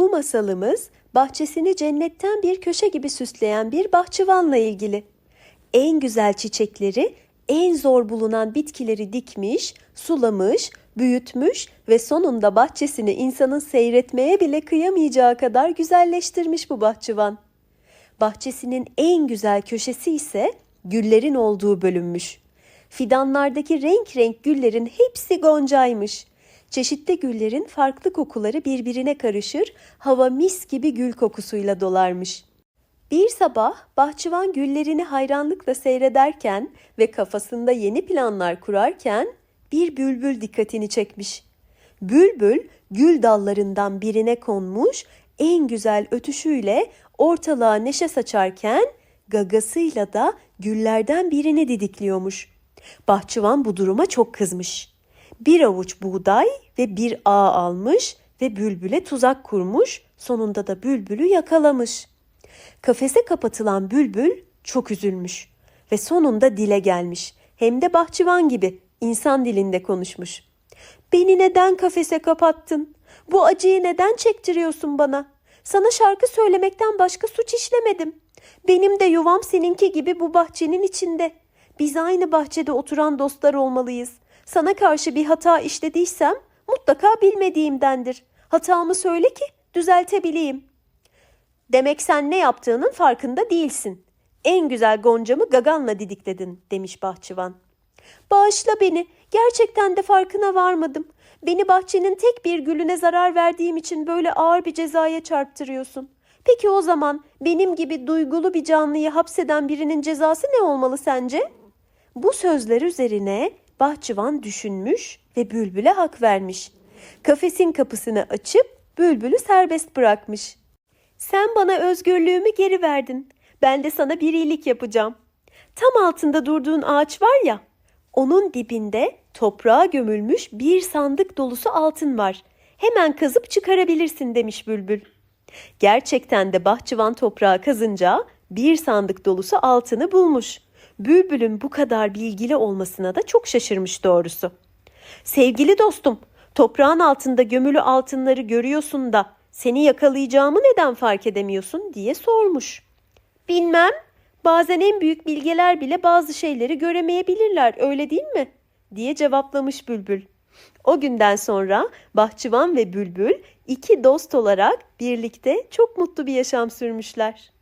masalımız bahçesini cennetten bir köşe gibi süsleyen bir bahçıvanla ilgili. En güzel çiçekleri, en zor bulunan bitkileri dikmiş, sulamış, büyütmüş ve sonunda bahçesini insanın seyretmeye bile kıyamayacağı kadar güzelleştirmiş bu bahçıvan. Bahçesinin en güzel köşesi ise güllerin olduğu bölünmüş. Fidanlardaki renk renk güllerin hepsi goncaymış. Çeşitli güllerin farklı kokuları birbirine karışır, hava mis gibi gül kokusuyla dolarmış. Bir sabah bahçıvan güllerini hayranlıkla seyrederken ve kafasında yeni planlar kurarken bir bülbül dikkatini çekmiş. Bülbül gül dallarından birine konmuş, en güzel ötüşüyle ortalığa neşe saçarken gagasıyla da güllerden birini didikliyormuş. Bahçıvan bu duruma çok kızmış. Bir avuç buğday ve bir ağ almış ve bülbüle tuzak kurmuş, sonunda da bülbülü yakalamış. Kafese kapatılan bülbül çok üzülmüş ve sonunda dile gelmiş. Hem de bahçıvan gibi insan dilinde konuşmuş. Beni neden kafese kapattın? Bu acıyı neden çektiriyorsun bana? Sana şarkı söylemekten başka suç işlemedim. Benim de yuvam seninki gibi bu bahçenin içinde. Biz aynı bahçede oturan dostlar olmalıyız. Sana karşı bir hata işlediysem mutlaka bilmediğimdendir. Hatamı söyle ki düzeltebileyim. Demek sen ne yaptığının farkında değilsin. En güzel goncamı gaganla didikledin demiş bahçıvan. Bağışla beni. Gerçekten de farkına varmadım. Beni bahçenin tek bir gülüne zarar verdiğim için böyle ağır bir cezaya çarptırıyorsun. Peki o zaman benim gibi duygulu bir canlıyı hapseden birinin cezası ne olmalı sence? Bu sözler üzerine bahçıvan düşünmüş ve bülbüle hak vermiş. Kafesin kapısını açıp bülbülü serbest bırakmış. Sen bana özgürlüğümü geri verdin. Ben de sana bir iyilik yapacağım. Tam altında durduğun ağaç var ya, onun dibinde toprağa gömülmüş bir sandık dolusu altın var. Hemen kazıp çıkarabilirsin demiş bülbül. Gerçekten de bahçıvan toprağa kazınca bir sandık dolusu altını bulmuş. Bülbülün bu kadar bilgili olmasına da çok şaşırmış doğrusu. Sevgili dostum, toprağın altında gömülü altınları görüyorsun da seni yakalayacağımı neden fark edemiyorsun diye sormuş. Bilmem, bazen en büyük bilgeler bile bazı şeyleri göremeyebilirler, öyle değil mi? diye cevaplamış bülbül. O günden sonra bahçıvan ve bülbül iki dost olarak birlikte çok mutlu bir yaşam sürmüşler.